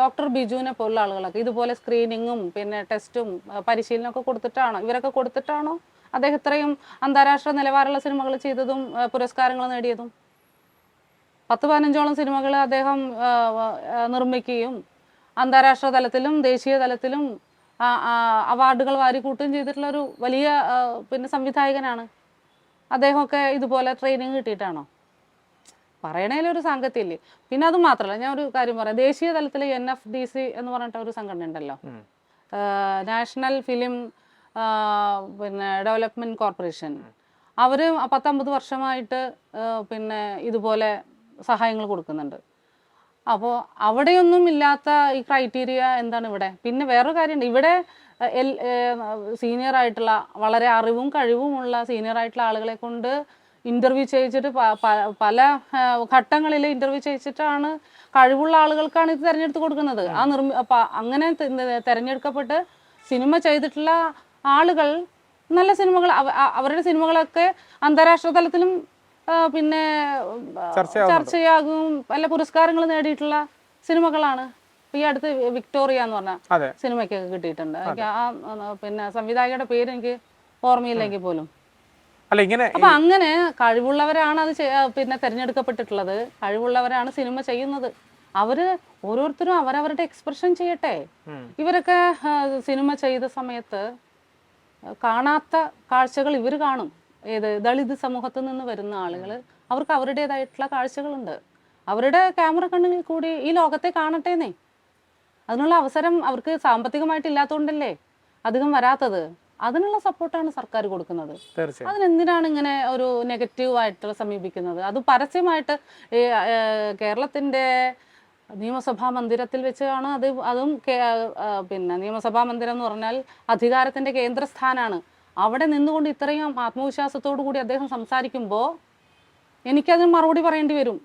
Doctor ബിജുവിനെ പോലുള്ള ആളുകളൊക്കെ ഇതുപോലെ സ്ക്രീനിങ്ങും പിന്നെ ടെസ്റ്റും പരിശീലനമൊക്കെ കൊടുത്തിട്ടാണോ? ഇവരൊക്കെ കൊടുത്തിട്ടാണോ അദ്ദേഹം ഇത്രയും അന്താരാഷ്ട്ര നിലവാരമുള്ള സിനിമകൾ ചെയ്തതും പുരസ്കാരങ്ങൾ നേടിയതും? പത്ത് പതിനഞ്ചോളം സിനിമകൾ അദ്ദേഹം നിർമ്മിക്കുകയും അന്താരാഷ്ട്ര തലത്തിലും ദേശീയ തലത്തിലും അവാർഡുകൾ വാരിക്കൂട്ടുകയും ചെയ്തിട്ടുള്ള ഒരു വലിയ പിന്നെ സംവിധായകനാണ്. അദ്ദേഹമൊക്കെ ഇതുപോലെ ട്രെയിനിങ് കിട്ടിയിട്ടാണോ? പറയണേലൊരു സംഘത്തില്ലേ? പിന്നെ അത് മാത്രമല്ല ഞാൻ ഒരു കാര്യം പറയാം. ദേശീയ തലത്തിൽ എൻ എഫ് ഡി സി എന്ന് പറഞ്ഞിട്ട് ഒരു സംഘടന ഉണ്ടല്ലോ. നാഷണൽ ഫിലിം പിന്നെ ഡെവലപ്മെന്റ് കോർപ്പറേഷൻ അവർ പത്തൊമ്പത് വർഷമായിട്ട് പിന്നെ ഇതുപോലെ സഹായങ്ങൾ കൊടുക്കുന്നുണ്ട്. അപ്പോൾ അവിടെയൊന്നും ഇല്ലാത്ത ഈ ക്രൈറ്റീരിയ എന്താണ് ഇവിടെ? പിന്നെ വേറൊരു കാര്യമുണ്ട്. ഇവിടെ സീനിയർ ആയിട്ടുള്ള വളരെ അറിവും കഴിവുമുള്ള സീനിയർ ആയിട്ടുള്ള ആളുകളെ കൊണ്ട് ഇന്റർവ്യൂ ചെയ്യിച്ചിട്ട് പല ഘട്ടങ്ങളിൽ ഇന്റർവ്യൂ ചെയ്യിച്ചിട്ടാണ് കഴിവുള്ള ആളുകൾക്കാണ് ഇത് തിരഞ്ഞെടുത്ത് കൊടുക്കുന്നത്. ആ നിർമ്മി അങ്ങനെ തെരഞ്ഞെടുക്കപ്പെട്ട് സിനിമ ചെയ്തിട്ടുള്ള ആളുകൾ നല്ല സിനിമകൾ അവരുടെ സിനിമകളൊക്കെ അന്താരാഷ്ട്ര തലത്തിലും പിന്നെ ചർച്ചയാകും. പല പുരസ്കാരങ്ങൾ നേടിയിട്ടുള്ള സിനിമകളാണ്. ഈ അടുത്ത് വിക്ടോറിയ എന്ന് പറഞ്ഞ സിനിമയ്ക്കൊക്കെ കിട്ടിയിട്ടുണ്ട്. ആ, പിന്നെ സംവിധായകയുടെ പേര് എനിക്ക് ഓർമ്മയില്ലെങ്കിൽ പോലും. അല്ല ഇങ്ങനെ അപ്പൊ അങ്ങനെ കഴിവുള്ളവരാണ് അത് പിന്നെ തെരഞ്ഞെടുക്കപ്പെട്ടിട്ടുള്ളത്. കഴിവുള്ളവരാണ് സിനിമ ചെയ്യുന്നത്. അവർ ഓരോരുത്തരും അവരവരുടെ എക്സ്പ്രഷൻ ചെയ്യട്ടെ. ഇവരൊക്കെ സിനിമ ചെയ്ത സമയത്ത് കാണാത്ത കാഴ്ചകൾ ഇവർ കാണും. ഏത് ദളിത് സമൂഹത്തിൽ നിന്ന് വരുന്ന ആളുകൾ അവർക്ക് അവരുടേതായിട്ടുള്ള കാഴ്ചകളുണ്ട്. അവരുടെ ക്യാമറ കണ്ണുകളിൽ കൂടി ഈ ലോകത്തെ കാണട്ടേന്നേ. അതിനുള്ള അവസരം അവർക്ക് സാമ്പത്തികമായിട്ട് ഇല്ലാത്തതുകൊണ്ടല്ലേ അധികം വരാത്തത്. അതിനുള്ള സപ്പോർട്ടാണ് സർക്കാർ കൊടുക്കുന്നത്. അതിനെന്തിനാണ് ഇങ്ങനെ ഒരു നെഗറ്റീവായിട്ട് സമീപിക്കുന്നത്? അത് പരസ്യമായിട്ട് ഈ കേരളത്തിന്റെ നിയമസഭാ മന്ദിരത്തിൽ വെച്ചാണ് അത് അതും പിന്നെ നിയമസഭാ മന്ദിരം എന്ന് പറഞ്ഞാൽ അധികാരത്തിന്റെ കേന്ദ്രസ്ഥാനാണ്. അവിടെ നിന്നുകൊണ്ട് ഇത്രയും ആത്മവിശ്വാസത്തോടു കൂടി അദ്ദേഹം സംസാരിക്കുമ്പോൾ എനിക്കതിന് മറുപടി പറയേണ്ടി വരും.